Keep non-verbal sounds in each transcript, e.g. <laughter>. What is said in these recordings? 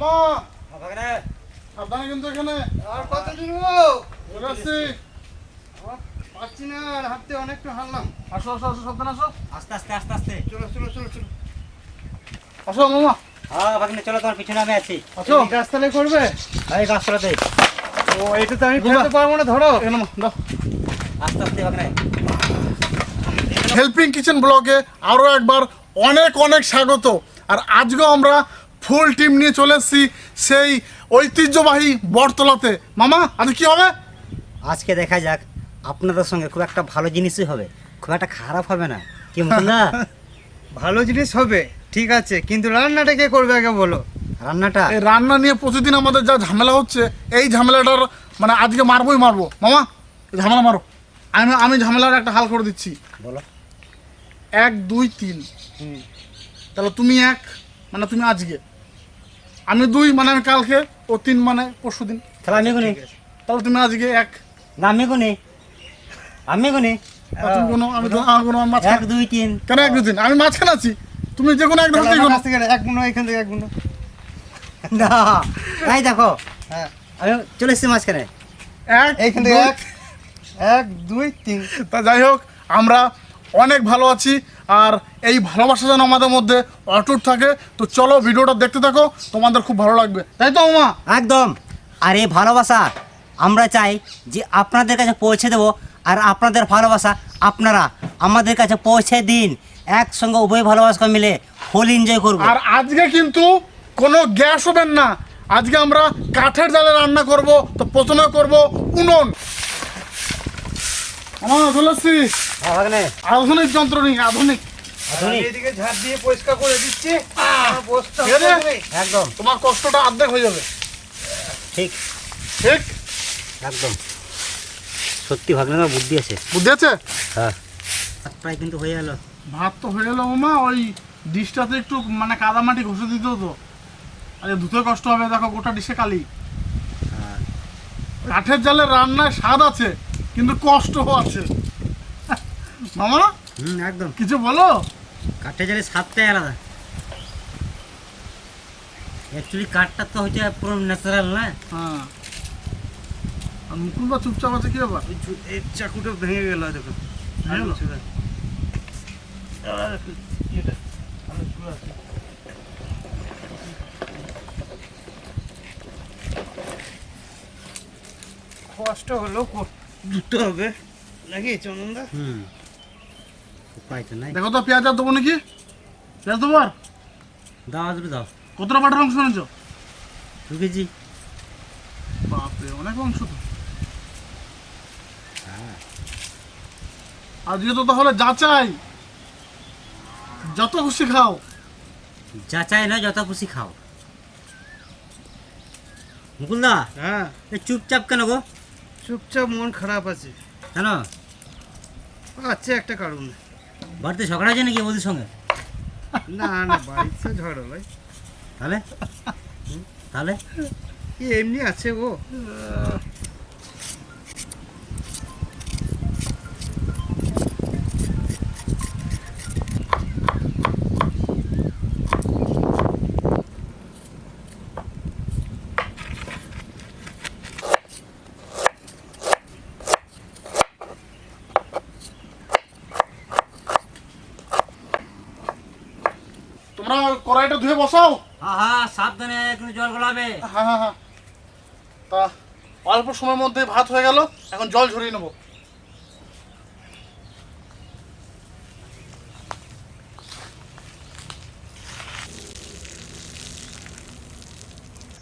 মামা সাবধানে কিন্তু এখানে। আর কতদিন চলে আসছি। পাচ্ছি না আর হাঁটতে অনেকটা হারলাম আসো আসো আসো সাবধানে আসো। আস্তে আস্তে আস্তে আস্তে। চলো চলো চলো চলো। আসো মামা। হ্যাঁ ভাগনে চলো তোমার পিছনে আমি আছি। আসো। এই গাছতলায় করবে? এই গাছতলাতে ও এটা তো আমি ফেলতে পারব না ধরো। এখানে দাও আস্তে আস্তে ভাগনে হেল্পিং কিচেন ব্লগে আরও একবার অনেক অনেক স্বাগত। আর আজকেও আমরা ফুল টিম নিয়ে চলে এসেছি সেই ঐতিহ্যবাহী বটতলাতে। মামা আজ কি হবে? আজকে দেখা যাক আপনাদের সঙ্গে খুব একটা ভালো জিনিসই হবে খুব একটা খারাপ হবে না কি না? <laughs> ভালো জিনিস হবে ঠিক আছে কিন্তু রান্নাটা কে করবে আগে বলো? রান্নাটা? এই রান্না নিয়ে প্রতিদিন আমাদের যা ঝামেলা হচ্ছে এই ঝামেলাটার মানে আজকে মারবোই মারবো। মামা ঝামেলা মারো। আমি আমি ঝামেলার একটা হাল করে দিচ্ছি। বলো। এক দুই তিন। তাহলে তুমি এক মানে তুমি আজকে। আমি দুই মানে আমি কালকে ও তিন মানে পরশু দিন। তাহলে আমি গুনি তাহলে তুমি আজকে এক। না আমি গুনি আমি গুনি তুমি কোনো আমি তো আমার কোনো এক দুই তিন। কেন এক দুই তিন? আমি আছি তুমি যে কোনো এক ধরতে এক গুণ এখান থেকে এক গুণ? না। এই দেখো হ্যাঁ। আমি চলে এসেছি মাঝখানে এক এইখান থেকে এক এক দুই তিন। তা যাই হোক আমরা অনেক ভালো আছি আর এই ভালোবাসা যেন আমাদের মধ্যে অটুট থাকে তো চলো ভিডিওটা দেখতে থাকো তোমাদের খুব ভালো লাগবে। তাই তো মামা একদম। আর এই ভালোবাসা আমরা চাই যে আপনাদের কাছে পৌঁছে দেব আর আপনাদের ভালোবাসা আপনারা আমাদের কাছে পৌঁছে দিন। একসঙ্গে উভয় ভালোবাসা মিলে হোল এনজয় করব। আর আজকে কিন্তু কোনো গ্যাস হবেন না। আজকে আমরা কাঠের জালে রান্না করব তো প্রথমে করব উনুন। আমার চলে আধুনিক। যন্ত্র নেই আধুনিক। আধুনিক। আমি এদিকে ঝাড় দিয়ে পরিষ্কার করে দিচ্ছি। একদম। তোমার কষ্টটা অর্ধেক হয়ে যাবে। ঠিক। ঠিক? একদম। সত্যি ভাগ্নে বুদ্ধি আছে। বুদ্ধি আছে? হ্যাঁ। প্রায় কিন্তু হয়ে গেল ভাত তো হয়ে গেল মামা ওই ডিশটাতে একটু মানে কাদা মাটি ঘষে দিত তো আরে ধুতে কষ্ট হবে দেখো গোটা ডিশে কালি। হ্যাঁ। কাঠের জালে রান্নায় স্বাদ আছে কিন্তু কষ্টও আছে। মামা? হুম একদম। কিছু বলো? কাঠে জালে স্বাদটাই আলাদা। অ্যাকচুয়ালি কাঠটা তো হচ্ছে পুরো ন্যাচারাল না? হ্যাঁ। আর মুকুল বা চুপচাপ আছে কি ব্যাপার? এই চাকুটা ভেঙে গেল দেখো। কষ্ট হলো দুটো হবে। নাকি চন্দনদা? হুম। উপায় নাই। দেখো তো পেঁয়াজ আর দেবো নাকি? পেঁয়াজ দেবো আর? দাও দুটো দাও। কতটা বাটার অংশ নিয়েছো দু কেজি। বাপরে অনেক অংশ তো। হ্যাঁ। আজকে তো তাহলে যাচাই যত খুশি খাও। যা চাই না যত খুশি খাও। মুকুলদা হ্যাঁ। এ চুপচাপ কেন গো? চুপচাপ মন খারাপ আছে। কেন আছে একটা কারণ। বাড়িতে ঝগড়া হয়েছে নাকি ওদের সঙ্গে? না না বাড়িতে ঝগড়া ভাই। তাহলে? তাহলে? কি এমনি আছে ও তোমরা কড়াইটা ধুয়ে বসাও। হ্যাঁ হ্যাঁ সাবধানে একটু জল গলাবে। হ্যাঁ হ্যাঁ হ্যাঁ তা অল্প সময়ের মধ্যে ভাত হয়ে গেল এখন জল ঝরিয়ে নেব।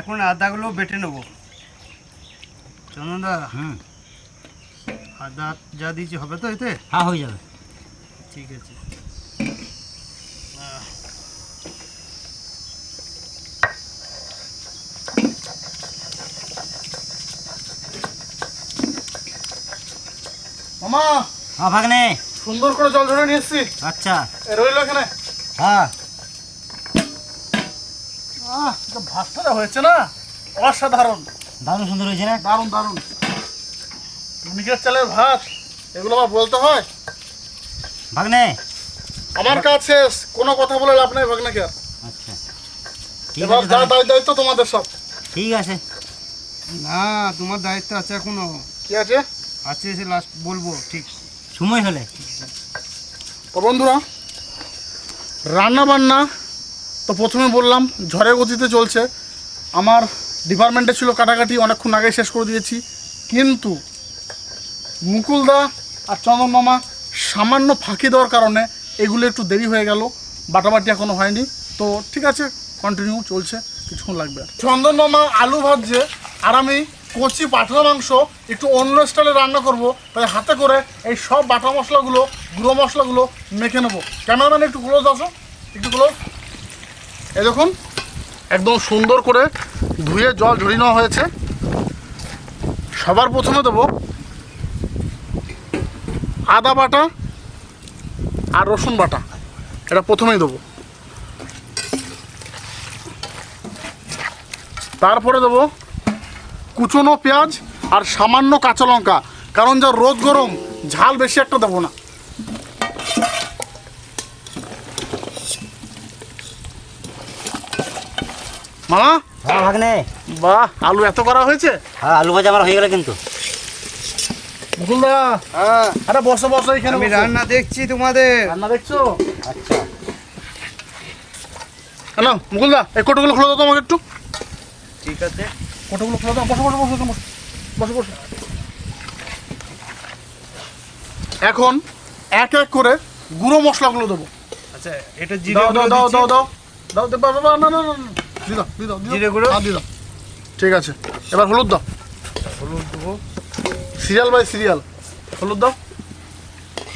এখন আদাগুলো বেটে নেব। চন্দনদা হুম। আদা যা দিয়েছি হবে তো এতে? হ্যাঁ হয়ে যাবে। ঠিক আছে। মামা হ্যাঁ ভাগ্নে। সুন্দর করে জল ঝরিয়ে নিয়ে এসছি আচ্ছা রইল এখানে। হ্যাঁ। আহ এটা ভাতটা হয়েছে না? অসাধারণ। দারুণ সুন্দর হয়েছে না? দারুণ দারুণ। মিনিকের চালের ভাত এগুলো আবার বলতে হয়? ভাগ্নে। আমার কাছে কোনো কথা বলে লাভ নাই ভাগনাকে আচ্ছা। এবার যা দায়িত্ব তোমাদের সব। ঠিক আছে। না তোমার দায়িত্ব আছে এখনও। কি আছে? আছে এসে লাস্ট বলব ঠিক। সময় হলে। তো বন্ধুরা রান্না বান্না তো প্রথমে বললাম ঝড়ের গতিতে চলছে। আমার ডিপার্টমেন্টে ছিল কাটাকাটি অনেকক্ষণ আগে শেষ করে দিয়েছি। কিন্তু মুকুলদা আর চন্দন মামা সামান্য ফাঁকি দেওয়ার কারণে এগুলো একটু দেরি হয়ে গেল বাটাবাটি এখনও হয়নি। তো ঠিক আছে কন্টিনিউ চলছে কিছুক্ষণ লাগবে। আর। চন্দন মামা আলু ভাজছে আর আমি কচি পাঠার মাংস একটু অন্য স্টাইলে রান্না করব, তাই হাতে করে এই সব বাটা মশলাগুলো, গুঁড়ো মশলাগুলো মেখে নেব। ক্যামেরাম্যান, একটু ক্লোজ আসো, একটু ক্লোজ এই দেখুন, একদম সুন্দর করে ধুয়ে জল ঝরিয়ে নেওয়া হয়েছে। সবার প্রথমে দেবো আদা বাটা আর রসুন বাটা। এটা প্রথমেই দেবো। তারপরে দেবো কুচনো পেঁয়াজ আর সামান্য কাঁচা লঙ্কা। কারণ যা রোদ গরম ঝাল বেশি একটা দেবো না। মামা হ্যাঁ ভাগ্নে। বাহ আলু এত করা হয়েছে? হ্যাঁ আলু ভাজা আমার হয়ে গেল কিন্তু। মুকুলদা হ্যাঁ। আরে বসো বসো এখানে আমি রান্না দেখছি তোমাদের। রান্না দেখছ? আচ্ছা। হ্যালো মুকুলদা এই কোটোগুলো খুলে দাও তো আমাকে একটু। ঠিক আছে। কোটোগুলো খুলে দাও বসো বসো বসো বসো বসো এখন এক এক করে গুঁড়ো মশলাগুলো দেবো। আচ্ছা এটা জিরে দাও দাও দাও দাও দাও দাও না না না দি দাও দি দাও জিরে গুঁড়ো? হ্যাঁ, দি দাও। ঠিক আছে এবার হলুদ দাও। হলুদ দেবো। Serial by serial. হলুদ দাও।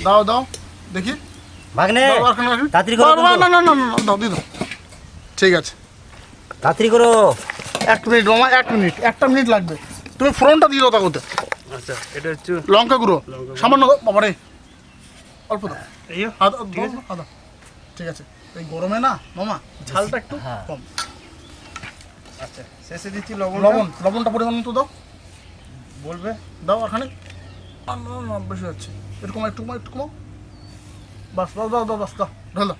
দাও দাও দেখি। ভাগনে তাড়াতাড়ি করো না না না না দাও দি দাও। ঠিক আছে। তাড়াতাড়ি করো। এক মিনিট মামা এক মিনিট একটা মিনিট লাগবে। তুমি ফোড়নটা দিয়ে দাও তাকে আচ্ছা এটা হচ্ছে লঙ্কা গুঁড়ো। সামান্য দাও বাবারে অল্প দাও। এই আদা ঠিক আছে? এই গরমে না মামা ঝালটা একটু হ্যাঁ। কম। আচ্ছা শেষে দিচ্ছি লবণ লবণ লবণটা পরিমাণ মতো দাও। বলবে? দাও আর খানিক। না না না বেশি যাচ্ছে একটু কমা একটু কমা একটু কমা বাস দাও দাও দাও বাস দাও। ঢাল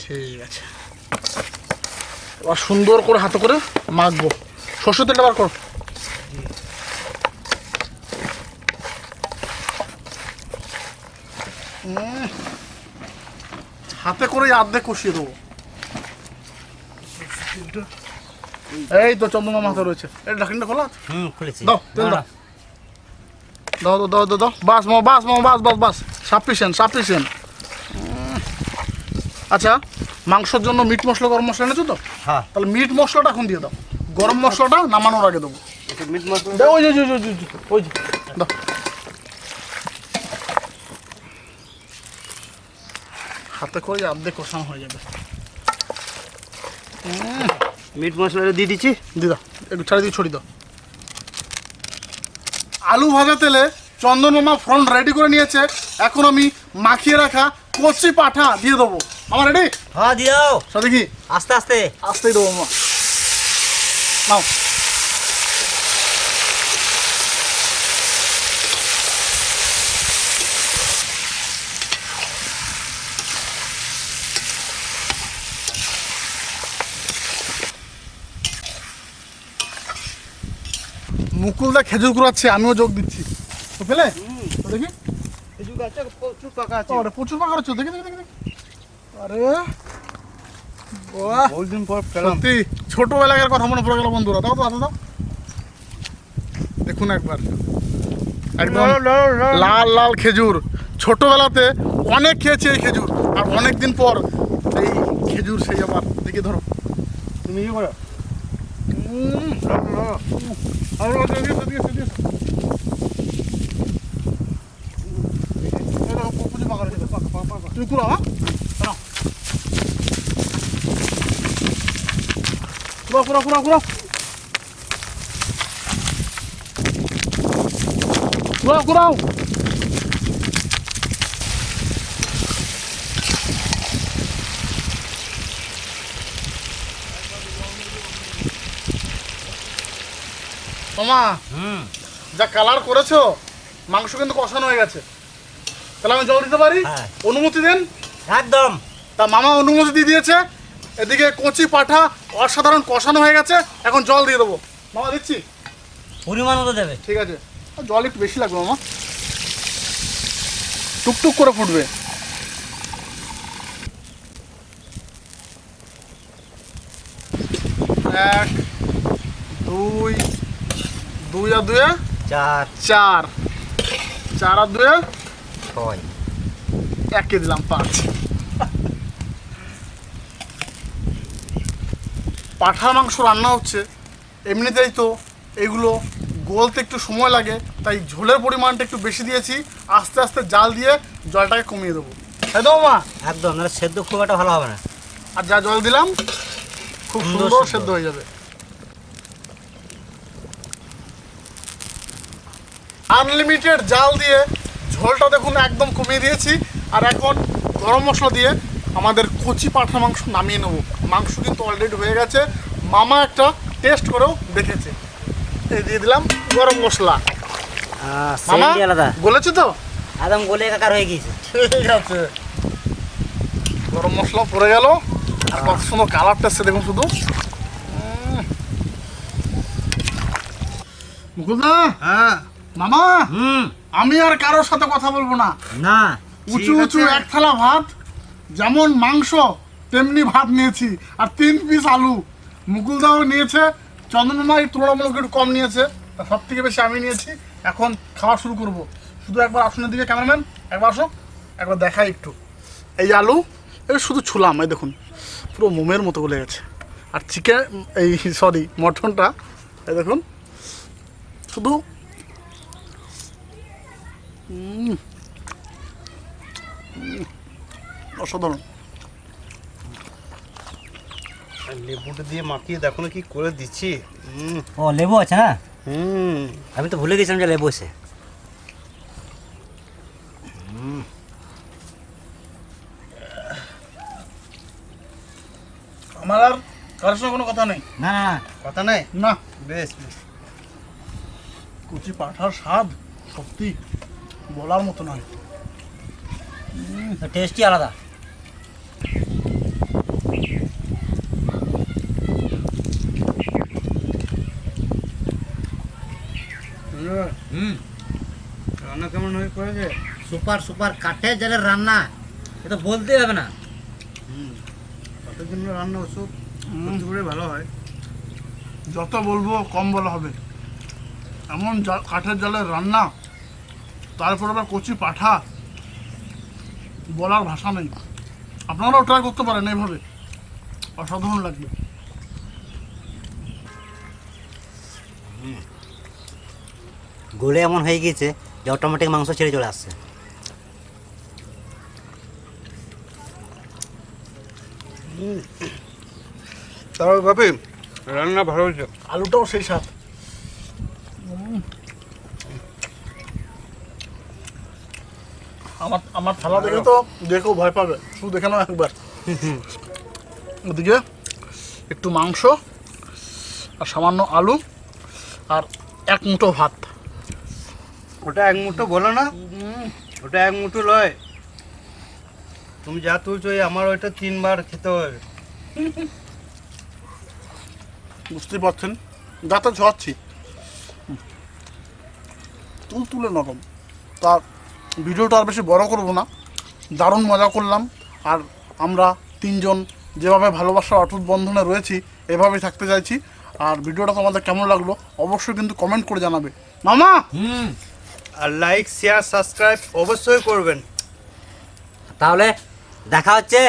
ঠিক আছে। সুন্দর করে হাতে করে মাখবো। সর্ষের তেলটা বার করো। হাতে করে আর্ধেক কষিয়ে দেবো। এই তো চন্দ্রমা মাথা রয়েছে। এই ঢাকনিটা খোলা? হুম খুলেছি। দাও তেল দাও। দাও। দাও দাও দাও বাস মামা বাস মামা বাস বাস বাস। সাফিসিয়েন্ট সাফিসিয়েন্ট আচ্ছা। মাংসের জন্য মিট মশলা গরম মশলা এনেছো তো? হ্যাঁ। তাহলে মিট মশলাটা এখন দিয়ে দাও। গরম মশলাটা নামানোর আগে দেবো। মিট মশলা? ওই যে ওই যে, যে, দাও। হাতে করে অর্ধেক কষানো হয়ে যাবে। মিট মশলাটা দিয়ে দিচ্ছি? দি দাও। একটু ছাড়ি দিয়ে ছড়ি দাও। আলু ভাজা তেলে চন্দন মামা ফ্রন্ট রেডি করে নিয়েছে। এখন আমি মাখিয়ে রাখা কচি পাঠা দিয়ে দেবো। আমার রেডি হ্যাঁ দিও সে দেখি? আস্তে আস্তে। আসতেই দেবো মামা। নাও। মুকুলদা খেজুর কুড়াচ্ছে আমিও যোগ দিচ্ছি। তো তো দেখি। খেজুর গাছটা প্রচুর পাকা আছে। প্রচুর পাকা দেখি দেখি দেখি। আরে বাহ। বহুদিন পর পেলাম সত্যি ছোটবেলাকার কথা মনে পড়ে গেল বন্ধুরা। দাও তো হাতে দাও। দেখুন একবার। একদম লাল লাল খেজুর। ছোটবেলাতে অনেক খেয়েছি এই খেজুর। আর অনেক দিন পর এই খেজুর সেই আবার দেখে ধরো। তুমি কি করো। পাকা, পাকা। তুমি কুড়াও, কুড়াও, কুড়াও, কুড়াও, কুড়াও। কুড়াও, কুড়াও। মামা হুম যা কালার করেছ মাংস কিন্তু কষানো হয়ে গেছে তাহলে আমি জল দিতে পারি হ্যাঁ। অনুমতি দেন একদম। তা মামা অনুমতি দিয়ে দিয়েছে। এদিকে কচি পাঠা অসাধারণ কষানো হয়ে গেছে। এখন জল দিয়ে দেবো। মামা দিচ্ছি পরিমাণ মতো দেবে। ঠিক আছে। জল একটু বেশি লাগবে মামা। টুকটুক করে ফুটবে। এক দুই দুই আর দুয়ে চার। চার। চার আর দুয়ে ছয়। একে দিলাম পাঁচ। পাঠার মাংস রান্না হচ্ছে। এমনিতেই তো এগুলো গলতে একটু সময় লাগে তাই ঝোলের পরিমাণটা একটু বেশি দিয়েছি। আস্তে আস্তে জাল দিয়ে জলটাকে কমিয়ে দেবো। তাই তো মা? একদম নাহলে সেদ্ধ খুব একটা ভালো হবে না। আর যা জল দিলাম খুব সুন্দর সুন্দর সেদ্ধ। হয়ে যাবে। আনলিমিটেড জাল দিয়ে ঝোলটা দেখুন একদম কমিয়ে দিয়েছি। আর এখন গরম মশলা দিয়ে আমাদের কচি পাঠা মাংস নামিয়ে নেব। মাংস কিন্তু অলরেডি হয়ে গেছে। মামা একটা টেস্ট করেও দেখেছে। এই দিয়ে দিলাম গরম মশলা। মামা সেই আলাদা। বলেছে তো? একদম গলে একাকার হয়ে গিয়েছে। ঠিক আছে। গরম মশলা পড়ে গেল। আর কত সুন্দর কালারটা এসছে দেখুন শুধু। মুকুলদা হ্যাঁ। মামা হুম। আমি আর কারোর সাথে কথা বলব না। না। উঁচু উঁচু এক থালা ভাত যেমন মাংস তেমনি ভাত নিয়েছি। আর তিন পিস আলু। মুকুলদাও নিয়েছে চন্দনমাই তুলনামূলক একটু কম নিয়েছে সব থেকে বেশি আমি নিয়েছি। এখন খাওয়া শুরু করব। শুধু একবার আসনের দিকে ক্যামেরাম্যান একবার আসো একবার দেখাই একটু। এই আলু এই শুধু ছুলাম এই দেখুন পুরো মোমের মতো গলে গেছে। আর চিকেন এই সরি মটনটা এই দেখুন শুধু অসাধারণ। লেবুটা দিয়ে মাখিয়ে দেখো না কি করে দিচ্ছি। হুম ও লেবু আছে না হুম। আমি তো ভুলে গেছিলাম যে লেবু আছে। আমার আর কারোর সঙ্গে কোনো কথা নেই। না না না। কথা নেই? না। বেশ বেশ। কুচি পাঠার স্বাদ সত্যি বলার মতো নয়। টেস্টই আলাদা। হুম। রান্না কেমন হয়ে করেছে সুপার সুপার কাঠের জলের রান্না। এ তো বলতেই হবে না। কত জন্য রান্না হুম। করে ভালো হয়। যত বলব কম বলা হবে। এমন জল- কাঠের জলের রান্না তারপর আবার কচি পাঠা বলার ভাষা নেই। আপনারাও ট্রাই করতে পারেন এইভাবে। অসাধারণ লাগবে। গলে এমন হয়ে গিয়েছে যে অটোমেটিক মাংস ছেড়ে চলে আসছে। ভাবে রান্না ভালো হয়েছে। আলুটাও সেই স্বাদ। আমার থালা দেখে। তো দেখেও ভয় পাবে। শুধু দেখে নাও একবার। ওদিকে একটু মাংস আর সামান্য আলু আর এক মুঠো ভাত। ওটা এক মুঠো বলো না। ওটা এক মুঠো লয়। তুমি যা তুলছো আমার ওইটা তিনবার খেতে হবে। বুঝতেই পারছেন? দাঁতে ঝরাচ্ছি তুল তুলে নরম তা ভিডিওটা আর বেশি বড় করব না। দারুণ মজা করলাম। আর আমরা তিনজন যেভাবে ভালোবাসার অটুট বন্ধনে রয়েছি এভাবেই থাকতে চাইছি। আর ভিডিওটা তোমাদের কেমন লাগল অবশ্যই কিন্তু কমেন্ট করে জানাবে। মামা! হুম আর লাইক শেয়ার সাবস্ক্রাইব অবশ্যই করবেন। তাহলে দেখা হচ্ছে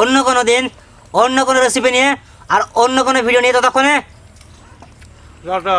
অন্য কোনো দিন অন্য কোনো রেসিপি নিয়ে আর অন্য কোনো ভিডিও নিয়ে ততক্ষণে। টাটা।